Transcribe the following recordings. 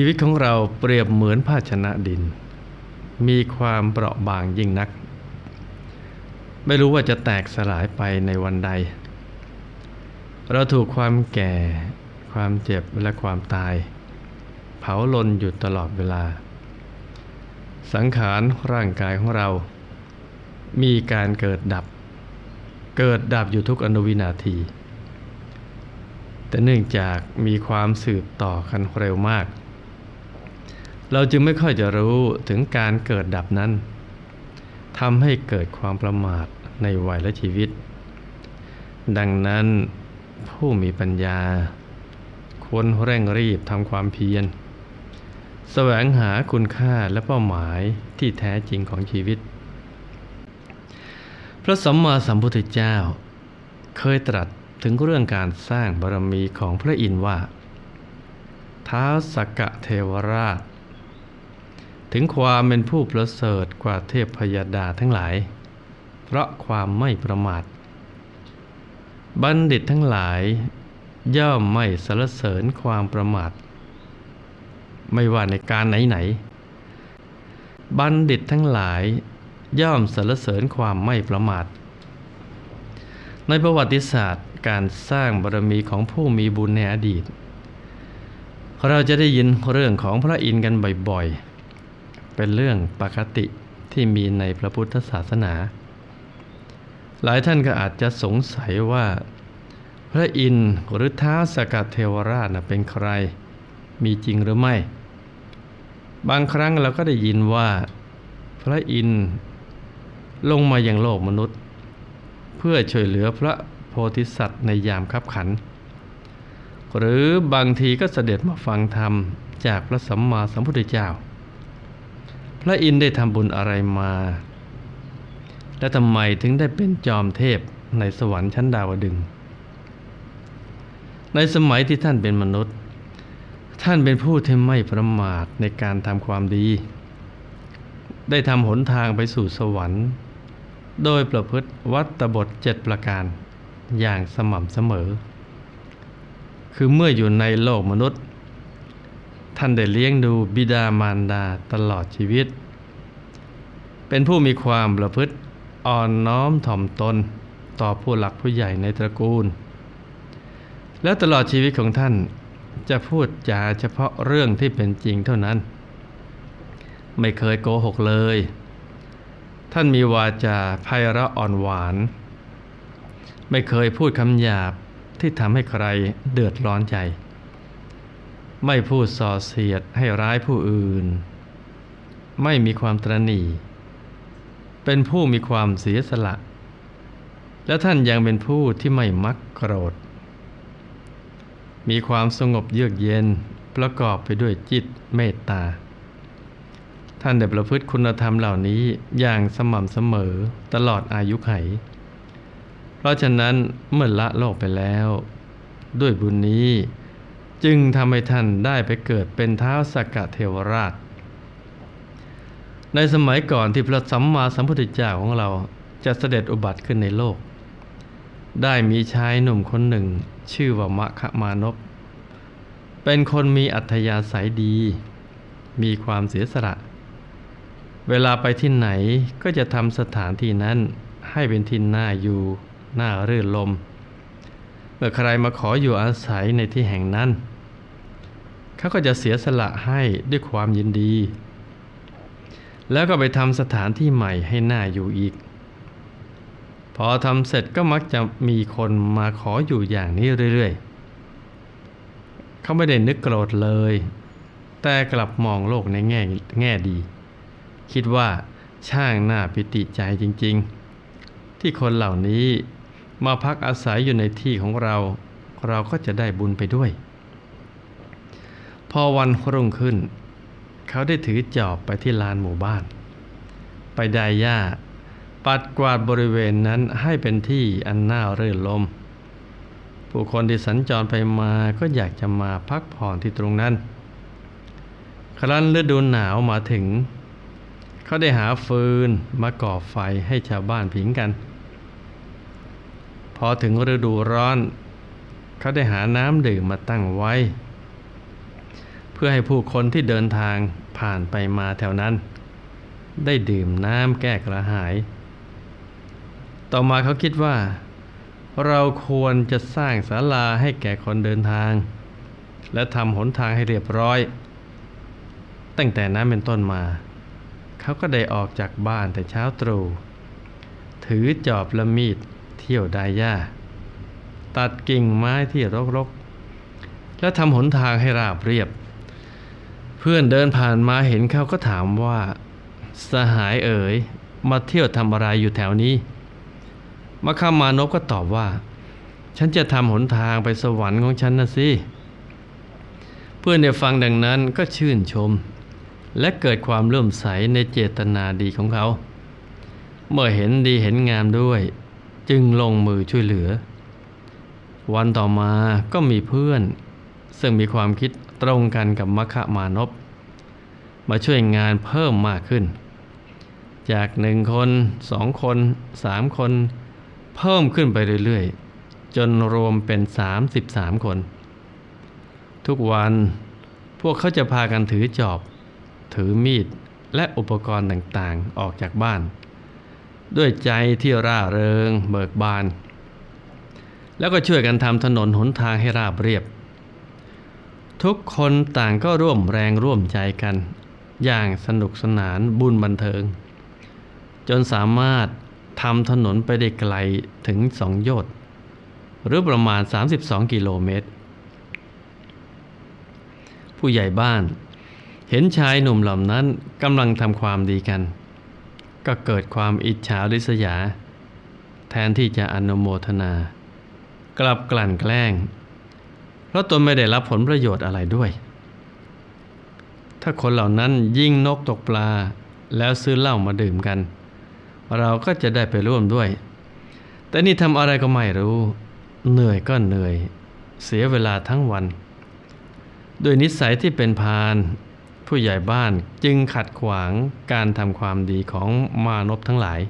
ชีวิตของเราเปรียบเหมือนภาชนะดิน มีความเปราะบางยิ่งนัก ไม่รู้ว่าจะแตกสลายไปในวันใด เราถูกความแก่ ความเจ็บและความตาย เผาลนอยู่ตลอดเวลา สังขารร่างกายของเรา มีการเกิดดับ เกิดดับอยู่ทุกอนุวินาทีแต่เนื่องจากมีความสืบต่อกันเร็วมาก เราจึงไม่ค่อยจะรู้ถึงการเกิดดับนั้นทำให้เกิดความประมาทในวัยและชีวิต ดังนั้นผู้มีปัญญา ควรเร่งรีบทำความเพียร แสวงหาคุณค่าและเป้าหมายที่แท้จริงของชีวิต พระสัมมาสัมพุทธเจ้า เคยตรัสถึงเรื่องการสร้างบารมีของพระอินทร์ว่า ท้าวสกกะเทวราช ถึงความเป็นผู้ประเสริฐกว่าเทพพยดาทั้งหลาย เพราะความไม่ประมาท บัณฑิตทั้งหลาย ย่อมไม่สรรเสริญความประมาท ไม่ว่าในการไหนๆบัณฑิตทั้งหลาย ย่อมสรรเสริญความไม่ประมาท ในประวัติศาสตร์การสร้างบารมีของผู้มีบุญในอดีต เราจะได้ยินเรื่องของพระอินทร์กันบ่อยๆ เป็นเรื่องปกติที่มีในพระพุทธศาสนา หลายท่านก็อาจจะสงสัยว่า พระอินทร์หรือท้าวสกัดเทวราชเป็นใคร มีจริงหรือไม่ บางครั้งเราก็ได้ยินว่า พระอินทร์ลงมาอย่างโลกมนุษย์ เพื่อช่วยเหลือพระโพธิสัตว์ในยามคับขัน หรือบางทีก็เสด็จมาฟังธรรมจากพระสัมมาสัมพุทธเจ้า พระอินทร์ได้ทำบุญอะไรมา และทำไมถึงได้เป็นจอมเทพในสวรรค์ชั้นดาวดึง ในสมัยที่ท่านเป็นมนุษย์ ท่านเป็นผู้ที่ไม่ประมาทในการทำความดี ได้ทำหนทางไปสู่สวรรค์ โดยประพฤติวัตบทเจ็ดประการอย่างสม่ำเสมอ คือเมื่ออยู่ในโลกมนุษย์ ท่านได้เลี้ยงดูบิดามารดาตลอดชีวิต เป็นผู้มีความประพฤติอ่อนน้อมถ่อมตนต่อผู้หลักผู้ใหญ่ในตระกูล แล้วตลอดชีวิตของท่านจะพูดจาเฉพาะเรื่องที่เป็นจริงเท่านั้น ไม่เคยโกหกเลย ท่านมีวาจาไพเราะอ่อนหวาน ไม่เคยพูดคำหยาบที่ทำให้ใครเดือดร้อนใจ ไม่พูดส่อเสียดให้ร้ายผู้อื่น ไม่มีความตรณีเป็นผู้มีความเสียสละ และท่านยังเป็นผู้ที่ไม่มักโกรธ มีความสงบเยือกเย็นประกอบไปด้วยจิตเมตตา ท่านได้ประพฤติคุณธรรมเหล่านี้อย่างสม่ำเสมอตลอดอายุไข เพราะฉะนั้นเมื่อละโลกไปแล้ว ด้วยบุญนี้ จึงทำให้ท่านได้ไปเกิดเป็นเท้าสกกะเทวราช ในสมัยก่อนที่พระสัมมาสัมพุทธเจ้าของเราจะเสด็จอุบัติขึ้นในโลก ได้มีชายหนุ่มคนหนึ่ง ชื่อว่ามะขมานพเป็นคนมีอัธยาศัยดี มีความเสียสละ เวลาไปที่ไหนก็จะทำสถานที่นั้นให้เป็นที่น่าอยู่น่ารื่นลม เมื่อใครมาขออยู่อาศัยในที่แห่งนั้น เขาก็จะเสียสละให้ด้วยความยินดี แล้วก็ไปทำสถานที่ใหม่ให้หน่าอยู่อีก พอทำเสร็จก็มักจะมีคนมาขออยู่อย่างนี้เรื่อยๆ เขาไม่ได้นึกโกรธเลย แต่กลับมองโลกในแง่แง่ดี คิดว่าช่างน่าปิติใจจริงๆ ที่คนเหล่านี้มาพักอาศัยอยู่ในที่ของเรา เราก็จะได้บุญไปด้วย พอวันรุ่งขึ้น เขาได้ถือจอบไปที่ลานหมู่บ้าน ไปได้หญ้า ปัดกวาดบริเวณนั้นให้เป็นที่อันน่าเรื่นลม ผู้คนที่สัญจรไปมาก็อยากจะมาพักผ่อนที่ตรงนั้น ครั้นฤดูหนาวมาถึง เขาได้หาฟืนมาก่อไฟให้ชาวบ้านผิงกัน พอถึงฤดูร้อน เขาได้หาน้ำดื่มมาตั้งไว้ พื่อให้ผู้คนที่เดินทางผ่านไปมาแถวนั้น ได้ดื่มน้ำแก้กระหาย ต่อมาเขาคิดว่า เราควรจะสร้างศาลาให้แก่คนเดินทาง และทำหนทางให้เรียบร้อย ตั้งแต่นั้นเป็นต้นมา เขาก็ได้ออกจากบ้านแต่เช้าตรู่ถือจอบและมีดเที่ยวดายหญ้าตัดกิ่งไม้ที่รกๆ แล้วทำหนทางให้ราบเรียบ เพื่อนเดินผ่านมาเห็นเขาก็ถามว่า สหายเอ๋ย มาเที่ยวทำอะไรอยู่แถวนี้มาคามานพก็ตอบว่า ฉันจะทำหนทางไปสวรรค์ของฉันนะสิเพื่อนได้ฟังดังนั้นก็ชื่นชม และเกิดความเลื่อมใสในเจตนาดีของเขา เมื่อเห็นดีเห็นงามด้วย จึงลงมือช่วยเหลือ วันต่อมาก็มีเพื่อน ซึ่งมีความคิด ตรงกันกับมัคคะมานพมาช่วยงานเพิ่มมากขึ้น จากหนึ่งคนสองคนสามคน เพิ่มขึ้นไปเรื่อยๆ จนรวมเป็นสามสิบสามคน ทุกวันพวกเขาจะพากันถือจอบ ถือมีด และอุปกรณ์ต่างๆออกจากบ้าน ด้วยใจที่ร่าเริงเบิกบาน แล้วก็ช่วยกันทำถนนหนทางให้ราบเรียบ ทุกคนต่างก็ร่วมแรงร่วมใจกัน อย่างสนุกสนานบุญบันเทิง จนสามารถทำถนนไปได้ไกลถึงสองโยชน์หรือประมาณ 32 กิโลเมตร ผู้ใหญ่บ้าน เห็นชายหนุ่มเหล่านั้นกำลังทำความดีกัน ก็เกิดความอิจฉาริษยา แทนที่จะอนุโมทนา กลับกลั่นแกล้ง เพราะตนไม่ได้รับผลประโยชน์อะไรด้วย ถ้าคนเหล่านั้นยิงนกตกปลาแล้วซื้อเหล้ามาดื่มกัน เราก็จะได้ไปร่วมด้วย แต่นี่ทำอะไรก็ไม่รู้ เหนื่อยก็เหนื่อย เสียเวลาทั้งวัน โดยนิสัยที่เป็นพานผู้ใหญ่บ้านจึงขัดขวางการทำความดีของมานพทั้งหลาย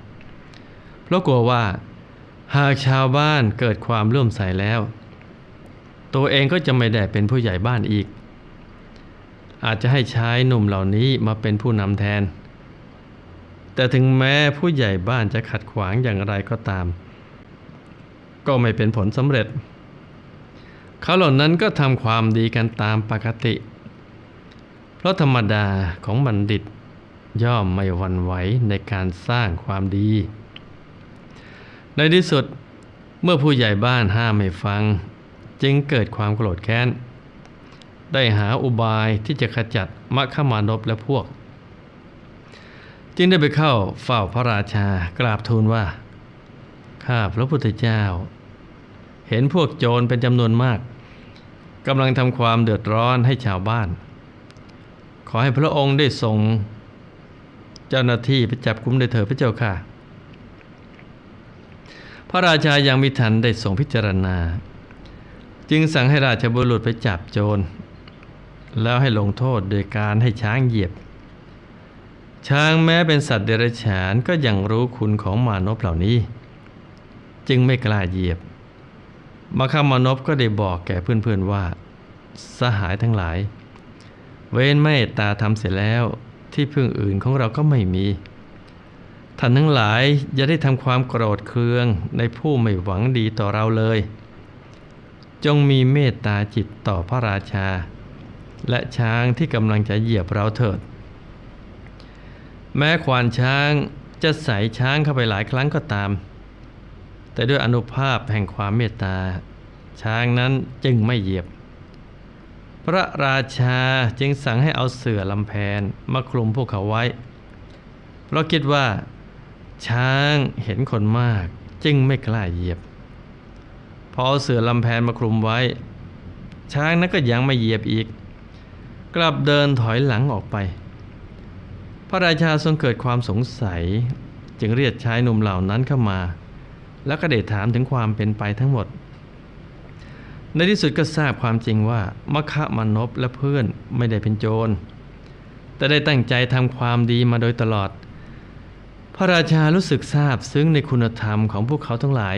เพราะกลัวว่า หากชาวบ้านเกิดความเลื่อมใสแล้ว ตัวเองก็จะไม่ได้เป็นผู้ใหญ่บ้านอีก อาจจะให้ใชายหนุ่มเหล่านี้มาเป็นผู้นำแทน แต่ถึงแม้ผู้ใหญ่บ้านจะขัดขวางอย่างไรก็ตาม ก็ไม่เป็นผลสำเร็จ เขาเหล่านั้นก็ทำความดีกันตามปกติ เพราะธรรมดาของบัณฑิตย่อมไม่หวั่นไหวในการสร้างความดี ในที่สุดเมื่อผู้ใหญ่บ้านห้ามไม่ฟัง จึงเกิดความโกรธแค้น ได้หาอุบายที่จะขจัดมัคคมานพและพวก จึงได้ไปเข้าเฝ้าพระราชากราบทูลว่า ข้าพระพุทธเจ้า เห็นพวกโจรเป็นจำนวนมากกำลังทำความเดือดร้อนให้ชาวบ้าน ขอให้พระองค์ได้ส่งเจ้าหน้าที่ไปจับกุมได้เถิดพระเจ้าค่ะ พระราชายังมิทันได้ส่งพิจารณา จึงสั่งให้ราชบุรุษไปจับโจร แล้วให้ลงโทษโดยการให้ช้างเหยียบ ช้างแม้เป็นสัตว์เดรัจฉานก็ยังรู้คุณของมานพเหล่านี้ จึงไม่กล้าเหยียบมาคามานพก็ได้บอกแก่เพื่อนๆว่า สหายทั้งหลาย เว้นเมตตาทำเสร็จแล้วที่พึ่งอื่นของเราก็ไม่มีท่านทั้งหลายอย่าได้ทำความโกรธเคืองในผู้ไม่หวังดีต่อเราเลย จงมีเมตตาจิตต่อพระราชา และช้างที่กำลังจะเหยียบเราเถิด แม้ควานช้างจะใส่ช้างเข้าไปหลายครั้งก็ตาม แต่ด้วยอนุภาพแห่งความเมตตา ช้างนั้นจึงไม่เหยียบ พระราชาจึงสั่งให้เอาเสื่อลำแพนมาคลุมพวกเขาไว้ เพราะคิดว่า ช้างเห็นคนมากจึงไม่กล้าเหยียบ อเอาเสือลำแพนมาคลุมไว้ ช้างนั้นก็ยังไม่เหยียบอีก กลับเดินถอยหลังออกไป พระราชาทรงเกิดความสงสัย จึงเรียกชายหนุ่มเหล่านั้นเข้ามา แล้วก็ได้ถามถึงความเป็นไปทั้งหมด ในที่สุดก็ทราบความจริงว่ามคคะมานพและเพื่อนไม่ได้เป็นโจร แต่ได้ตั้งใจทำความดีมาโดยตลอด พระราชารู้สึกทราบซึ้งในคุณธรรมของพวกเขาทั้งหลาย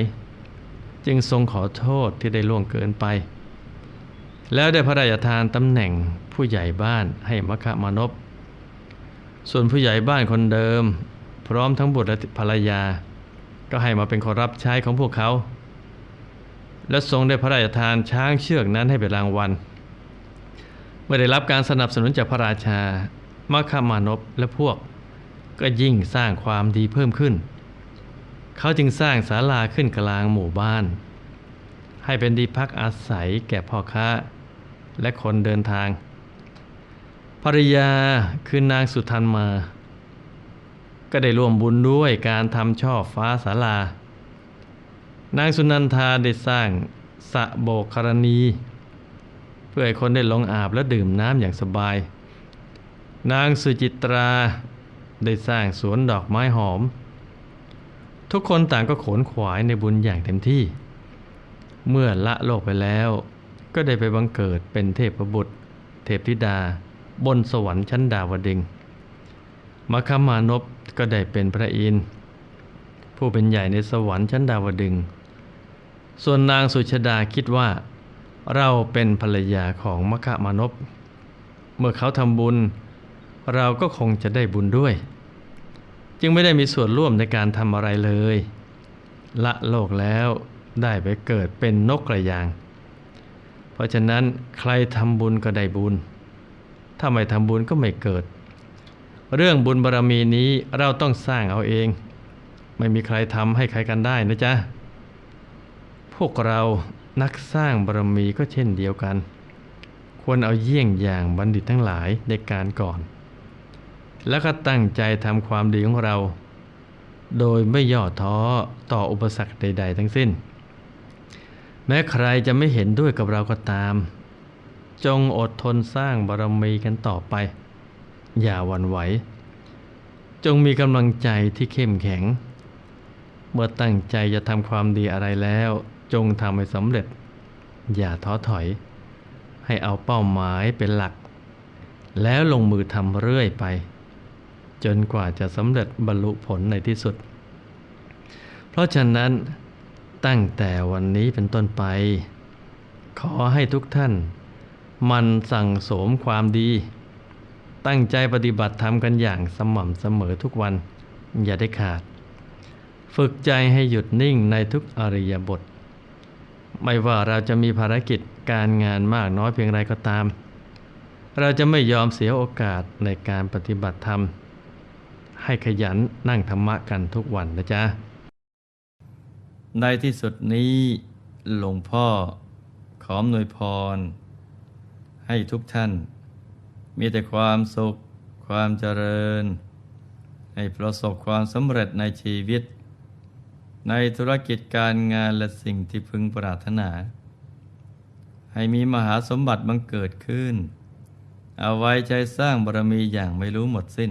จึงทรงขอโทษที่ได้ล่วงเกินไป แล้วได้พระราชทานตำแหน่งผู้ใหญ่บ้านให้มคมานพส่วนผู้ใหญ่บ้านคนเดิม พร้อมทั้งบุตรและภรรยา ก็ให้มาเป็นคนรับใช้ของพวกเขา และทรงได้พระราชทานช้างเชือกนั้นให้เป็นรางวัล เมื่อได้รับการสนับสนุนจากพระราชามคมานพและพวกก็ยิ่งสร้างความดีเพิ่มขึ้น เขาจึงสร้างศาลาขึ้นกลางหมู่บ้าน ให้เป็นที่พักอาศัยแก่พ่อค้า และคนเดินทาง ภรรยาคือนางสุทันมา ก็ได้ร่วมบุญด้วยการทำช่อฟ้าศาลา นางสุนันทาได้สร้างสะโบกกรณี เพื่อให้คนได้ลงอาบและดื่มน้ำอย่างสบาย นางสุจิตราได้สร้างสวนดอกไม้หอม ทุกคนต่างก็ขนขวายในบุญอย่างเต็มที่ เมื่อละโลกไปแล้ว ก็ได้ไปบังเกิดเป็นเทพบุตร เทพธิดา บนสวรรค์ชั้นดาวดึงส์มคมานพก็ได้เป็นพระอินทร์ผู้เป็นใหญ่ในสวรรค์ชั้นดาวดึงส์ส่วนนางสุชดาคิดว่า เราเป็นภรรยาของมคมานพเมื่อเขาทำบุญ เราก็คงจะได้บุญด้วย จึงไม่ได้มีส่วนร่วมในการทำอะไรเลย ละโลกแล้วได้ไปเกิดเป็นนกกระยาง เพราะฉะนั้นใครทำบุญก็ได้บุญ ถ้าไม่ทำบุญก็ไม่เกิด เรื่องบุญบารรมีนี้เราต้องสร้างเอาเอง ไม่มีใครทำให้ใครกันได้นะจ๊ะ พวกเรานักสร้างบารมีก็เช่นเดียวกัน ควรเอาเยี่ยงอย่างบัณฑิตทั้งหลายในการก่อน แล้วก็ตั้งใจทำความดีของเรา โดยไม่ย่อท้อต่ออุปสรรคใด ๆ ทั้งสิ้น แม้ใครจะไม่เห็นด้วยกับเราก็ตาม จงอดทนสร้างบารมีกันต่อไป อย่าหวั่นไหว จงมีกำลังใจที่เข้มแข็ง เมื่อตั้งใจจะทำความดีอะไรแล้ว จงทำให้สำเร็จ อย่าท้อถอย ให้เอาเป้าหมายเป็นหลัก แล้วลงมือทำเรื่อยไป จนกว่าจะสำเร็จบรรลุผลในที่สุด เพราะฉะนั้นตั้งแต่วันนี้เป็นต้นไป ขอให้ทุกท่าน มันสั่งสมความดี ตั้งใจปฏิบัติธรรมกันอย่างสม่ำเสมอทุกวัน อย่าได้ขาด ฝึกใจให้หยุดนิ่งในทุกอริยบท ไม่ว่าเราจะมีภารกิจการงานมากน้อยเพียงไรก็ตาม เราจะไม่ยอมเสียโอกาสในการปฏิบัติธรรม ให้ขยันนั่งธรรมะกันทุกวันนะจ๊ะ ในที่สุดนี้หลวงพ่อขออำนวยพร ให้ทุกท่าน มีแต่ความสุข ความเจริญ ให้ประสบความสำเร็จในชีวิต ในธุรกิจการงานและสิ่งที่พึงปรารถนา ให้มีมหาสมบัติบังเกิดขึ้น เอาไว้ใจสร้างบารมีอย่างไม่รู้หมดสิ้น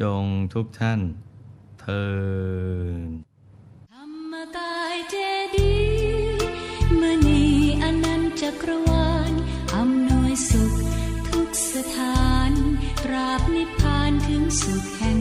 จงทุกท่านเทินธรรมกายเจดีมณีอนันตจักรวาลอำนวยสุขทุกสถานตราบนิพพานถึงสุขแห่ง